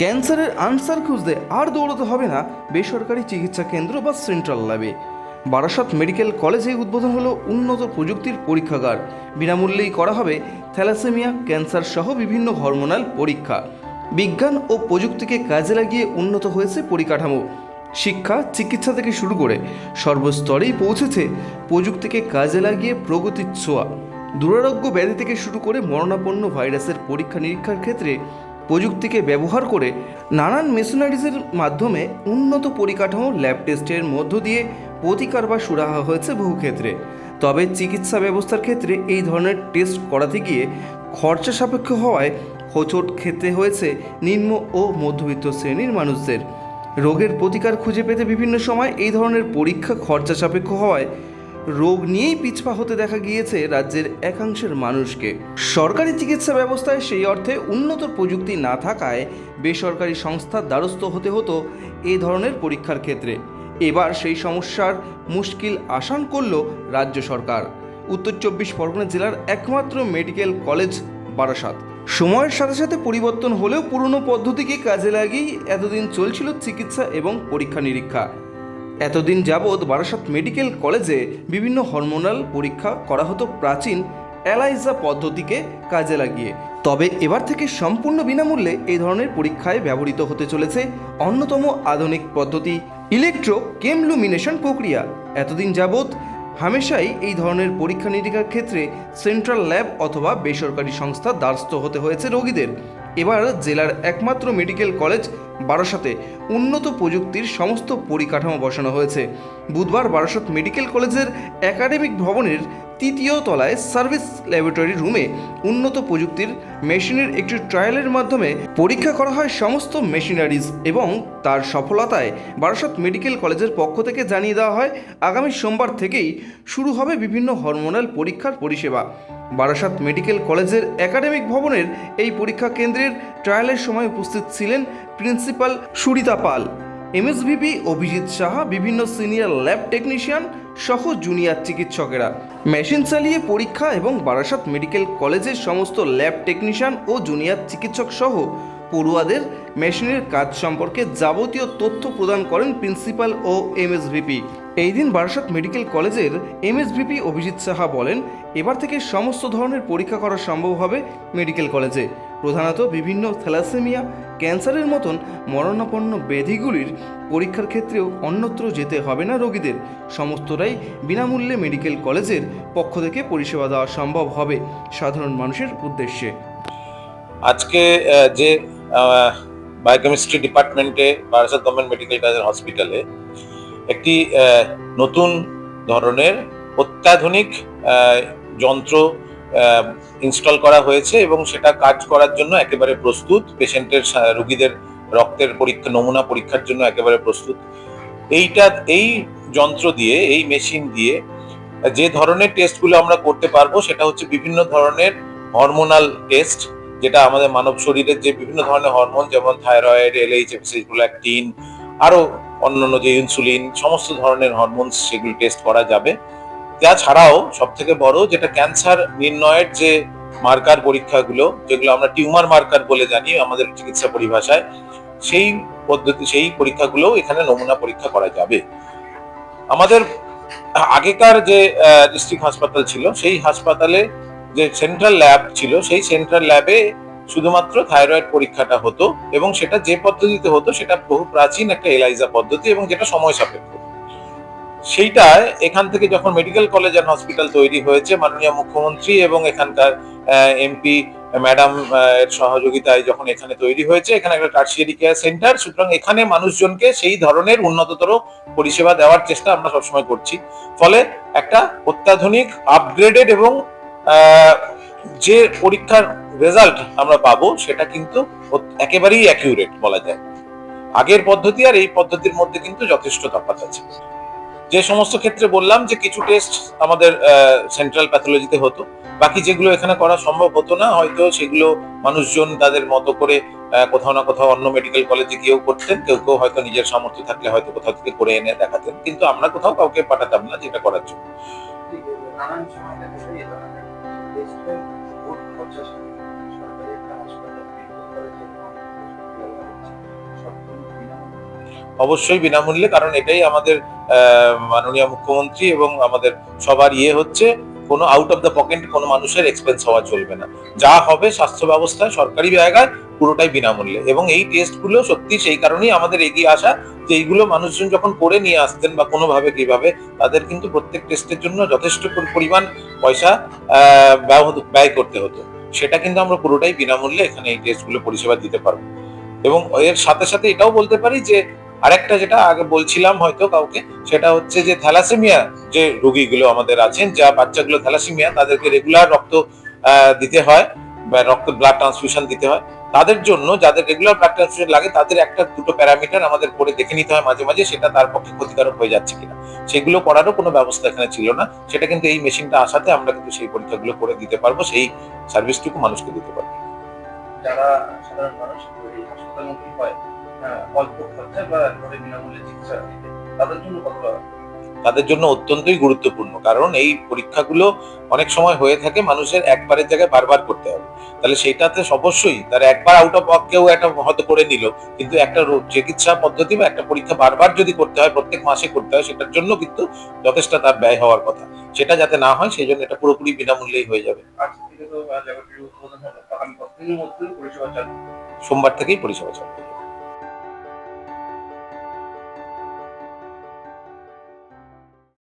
ক্যান্সারের আনসার খুঁজতে আর দৌড়তে হবে না বেসরকারি চিকিৎসা কেন্দ্র বা সেন্ট্রাল ল্যাবে। বারাসত মেডিকেল কলেজে উদ্বোধন হলো উন্নত প্রযুক্তির পরীক্ষাগার। বিনামূল্যেই করা হবে থ্যালাসেমিয়া, ক্যান্সার সহ বিভিন্ন হরমোনাল পরীক্ষা। বিজ্ঞান ও প্রযুক্তিকে কাজে লাগিয়ে উন্নত হয়েছে পরিকাঠামো। শিক্ষা, চিকিৎসা থেকে শুরু করে সর্বস্তরেই পৌঁছেছে প্রযুক্তিকে কাজে লাগিয়ে প্রগতির ছোঁয়া। দুরারোগ্য ব্যাধি থেকে শুরু করে মরণাপন্ন ভাইরাসের পরীক্ষা নিরীক্ষার ক্ষেত্রে প্রযুক্তিকে ব্যবহার করে নানান মেশিনারিজের মাধ্যমে উন্নত পরিকাঠামো ল্যাব টেস্টের মধ্য দিয়ে প্রতিকার বা সুরাহা হয়েছে বহু ক্ষেত্রে। তবে চিকিৎসা ব্যবস্থার ক্ষেত্রে এই ধরনের টেস্ট করাতে গিয়ে খরচা সাপেক্ষ হওয়ায় হোঁচট খেতে হয়েছে নিম্ন ও মধ্যবিত্ত শ্রেণির মানুষদের। রোগের প্রতিকার খুঁজে পেতে বিভিন্ন সময় এই ধরনের পরীক্ষা খরচা সাপেক্ষ হওয়ায় রোগ নিয়েই পিছপা হতে দেখা গিয়েছে রাজ্যের একাংশের মানুষকে। সরকারি চিকিৎসা ব্যবস্থায় সেই অর্থে উন্নত প্রযুক্তি না থাকায় বেসরকারি সংস্থার দ্বারস্থ হতে হতো এই ধরনের পরীক্ষার ক্ষেত্রে। এবার সেই সমস্যার মুশকিল আসান করল রাজ্য সরকার। উত্তর চব্বিশ পরগনা জেলার একমাত্র মেডিকেল কলেজ বারাসাত। সময়ের সাথে সাথে পরিবর্তন হলেও পুরনো পদ্ধতিকে কাজে লাগিয়েই এতদিন চলছিল চিকিৎসা এবং পরীক্ষা নিরীক্ষা এতদিন যাবৎ বারাসাত মেডিকেল কলেজে বিভিন্ন হরমোনাল পরীক্ষা করা হতো প্রাচীন অ্যালাইজা পদ্ধতিকে কাজে লাগিয়ে। তবে এবার থেকে সম্পূর্ণ বিনামূল্যে এই ধরনের পরীক্ষায় ব্যবহৃত হতে চলেছে অন্যতম আধুনিক পদ্ধতি ইলেকট্রো কেমলুমিনেশন প্রক্রিয়া। এতদিন যাবৎ হামেশাই এই ধরনের পরীক্ষা নিরীক্ষার ক্ষেত্রে সেন্ট্রাল ল্যাব অথবা বেসরকারি সংস্থার দ্বারস্থ হতে হয়েছে রোগীদের। এবার জেলার একমাত্র মেডিকেল কলেজ বারাসাতে উন্নত প্রযুক্তির সমস্ত পরিকাঠামো বসানো হয়েছে। বুধবার বারাসত মেডিকেল কলেজের একাডেমিক ভবনের তৃতীয় তলায় সার্ভিস ল্যাবরেটরি রুমে উন্নত প্রযুক্তির মেশিনের একটি ট্রায়ালের মাধ্যমে পরীক্ষা করা হয় সমস্ত মেশিনারিজ এবং তার সফলতায় বারাসত মেডিকেল কলেজের পক্ষ থেকে জানিয়ে দেওয়া হয়, আগামী সোমবার থেকেই শুরু হবে বিভিন্ন হরমোনাল পরীক্ষার পরিষেবা। বারাসাত মেডিকেল কলেজের একাডেমিক ভবনের এই পরীক্ষা কেন্দ্রের ট্রায়ালের সময় উপস্থিত ছিলেন প্রিন্সিপাল সুরিতা পাল। এমএসভিপি অভিজিৎ সাহা, বিভিন্ন সিনিয়র ল্যাব টেকনিশিয়ান সহ জুনিয়র চিকিৎসকেরা। মেশিন চালিয়ে পরীক্ষা এবং বারাসাত মেডিকেল কলেজের সমস্ত ল্যাব টেকনিশিয়ান ও জুনিয়র চিকিৎসক সহ পড়ুয়াদের মেশিনের কাজ সম্পর্কে যাবতীয় তথ্য প্রদান করেন প্রিন্সিপাল ও এমএসভিপি। এই দিন বারাসাত মেডিকেল কলেজের এমএসভিপি অভিজিৎ সাহা বলেন, এবার থেকে সমস্ত ধরনের পরীক্ষা করা সম্ভব হবে মেডিকেল কলেজে। প্রধানত বিভিন্ন থ্যালাসেমিয়া, ক্যান্সারের মতন মরণাপন্ন ব্যাধিগুলির পরীক্ষার ক্ষেত্রেও অন্যত্র যেতে হবে না রোগীদের। সমস্তটাই বিনামূল্যে মেডিকেল কলেজের পক্ষ থেকে পরিষেবা দেওয়া সম্ভব হবে সাধারণ মানুষের উদ্দেশ্যে। আজকে যে বায়োকেমিস্ট্রি ডিপার্টমেন্টে বারাসাত গভর্নমেন্ট মেডিকেল কলেজ হসপিটালে একটি নতুন ধরনের অত্যাধুনিক যন্ত্র ইনস্টল করা হয়েছে এবং সেটা কাজ করার জন্য একেবারে প্রস্তুত। পেশেন্টের রোগীদের রক্তের পরীক্ষা, নমুনা পরীক্ষার জন্য একেবারে প্রস্তুত। এইটা, এই যন্ত্র দিয়ে, এই মেশিন দিয়ে, যে ধরনের টেস্টগুলো আমরা করতে পারব, সেটা হচ্ছে বিভিন্ন ধরনের হরমোনাল টেস্ট যেটা আমাদের মানব শরীরের যে বিভিন্ন ধরনের হরমোন যেমন থাইরয়েড এলএইচ প্রোল্যাকটিন আরও অন্যান্য যে ইনসুলিন সমস্ত ধরনের হরমোন সেগুলো টেস্ট করা যাবে। তাছাড়াও সব থেকে বড় যেটা ক্যান্সার নির্ণয়ের যে মার্কার পরীক্ষাগুলো, যেগুলো আমরা টিউমার মার্কার বলে জানি আমাদের চিকিৎসা পরিভাষায়, সেই পদ্ধতি, সেই পরীক্ষাগুলো এখানে নমুনা পরীক্ষা করা যাবে। আমাদের আগেকার যে ডিস্ট্রিক্ট হাসপাতাল ছিল, সেই হাসপাতালে যে সেন্ট্রাল ল্যাব ছিল, সেই সেন্ট্রাল ল্যাবে শুধুমাত্র থাইরয়েড পরীক্ষাটা হতো এবং সেটা যে পদ্ধতিতে হতো সেটা বহু প্রাচীন একটা এলাইজা পদ্ধতি এবং যেটা সময় সাপেক্ষ। সেইটা এখান থেকে যখন মেডিকেল কলেজ অ্যান্ড হসপিটাল তৈরি হয়েছে, মাননীয় মুখ্যমন্ত্রী এবং এখানকার এমপি ম্যাডাম এর সহযোগিতায় যখন এখানে তৈরি হয়েছে, এখানে একটা টার্সিয়ারি কেয়ার সেন্টার সুতরাং এখানে মানুষজনকে সেই ধরনের উন্নততর পরিষেবা দেওয়ার চেষ্টা আমরা সবসময় করছি। ফলে একটা অত্যাধুনিক আপগ্রেডেড এবং যে পরীক্ষার রেজাল্ট আমরা পাবো, সেটা কিন্তু একেবারেই অ্যাকিউরেট বলা যায়। আগের পদ্ধতি আর এই পদ্ধতির মধ্যে কিন্তু যথেষ্ট তফাৎ আছে। যে সমস্ত ক্ষেত্রে বললাম যে কিছু টেস্ট আমাদের সেন্ট্রাল প্যাথোলজিতে হতো, বাকি যেগুলো এখানে করা সম্ভব হতো না, হয়তো সেগুলো মানুষজন তাদের মতো করে কোথাও না কোথাও অন্য মেডিকেল কলেজে গিয়েও করতেন, কেউ কেউ হয়তো নিজের সামর্থ্য থাকলে হয়তো কোথাও থেকে করে এনে দেখাতেন, কিন্তু আমরা কোথাও কাউকে পাঠাতাম না যেটা করার জন্য। অবশ্যই বিনামূল্যে, কারণ এটাই আমাদের মাননীয় মুখ্যমন্ত্রী এবং আমাদের সবার ইয়ে হচ্ছে, কোনো আউট অফ দ্য পকেট কোনো মানুষের এক্সপেন্স হওয়া চলবে না। যা হবে স্বাস্থ্য ব্যবস্থায় সরকারি জায়গায় পুরোটাই বিনামূল্যে। এবং এই টেস্টগুলো সত্যি সেই কারণেই আমাদের এগিয়ে আসা, যে এইগুলো মানুষজন যখন করে নিয়ে আসতেন বা কোনোভাবে কীভাবে, তাদের কিন্তু প্রত্যেক টেস্টের জন্য যথেষ্ট পরিমাণ পয়সা ব্যয় করতে হতো। সেটা কিন্তু আমরা পুরোটাই বিনামূল্যে এখানে এই টেস্টগুলো পরিষেবা দিতে পারব। এবং এর সাথে সাথে এটাও বলতে পারি যে আরেকটা যেটা আগে বলছিলাম হয়তো কাউকে, সেটা হচ্ছে যে থ্যালাসেমিয়া যে রোগীগুলো আমাদের আছেন, যা বাচ্চাগুলো থ্যালাসেমিয়া, তাদেরকে রেগুলার রক্ত দিতে হয়, বা রক্ত ব্লাড ট্রান্সফিউশন দিতে হয়। তাদের জন্য যাদের রেগুলার ব্লাড ট্রান্সফিউশন লাগে, তাদের একটা দুটো প্যারামিটার আমাদের করে দেখে নিতে হয় মাঝে মাঝে, সেটা তার পক্ষে ক্ষতিকারক হয়ে যাচ্ছে কিনা। সেগুলো করারও কোনো ব্যবস্থা এখানে ছিল না। সেটা কিন্তু এই মেশিনটা আসাতে আমরা কিন্তু সেই পরীক্ষাগুলো করে দিতে পারব, সেই সার্ভিসটুকু মানুষকে দিতে পারব। যারা সাধারণ মানুষ হয় অল্প খরচা বা একেবারে বিনামূল্যে চিকিৎসা তাদের জন্য কতটা তাদের জন্য অত্যন্তই গুরুত্বপূর্ণ কারণ এই পরীক্ষাগুলো অনেক সময় হয়ে থাকে মানুষের একবারের জায়গায় বারবার করতে হবে। তাহলে সেটাতে অবশ্যই তার একবার আউট অফ কেউ একটা হয়তো করে নিল কিন্তু একটা চিকিৎসা পদ্ধতি বা একটা পরীক্ষা বারবার যদি করতে হয় প্রত্যেক মাসে করতে হয় সেটার জন্য কিন্তু যথেষ্ট তার ব্যয় হওয়ার কথা। সেটা যাতে না হয় সেই জন্য এটা পুরোপুরি বিনামূল্যেই হয়ে যাবে। চালু সোমবার থেকেই পরিষেবা চালু।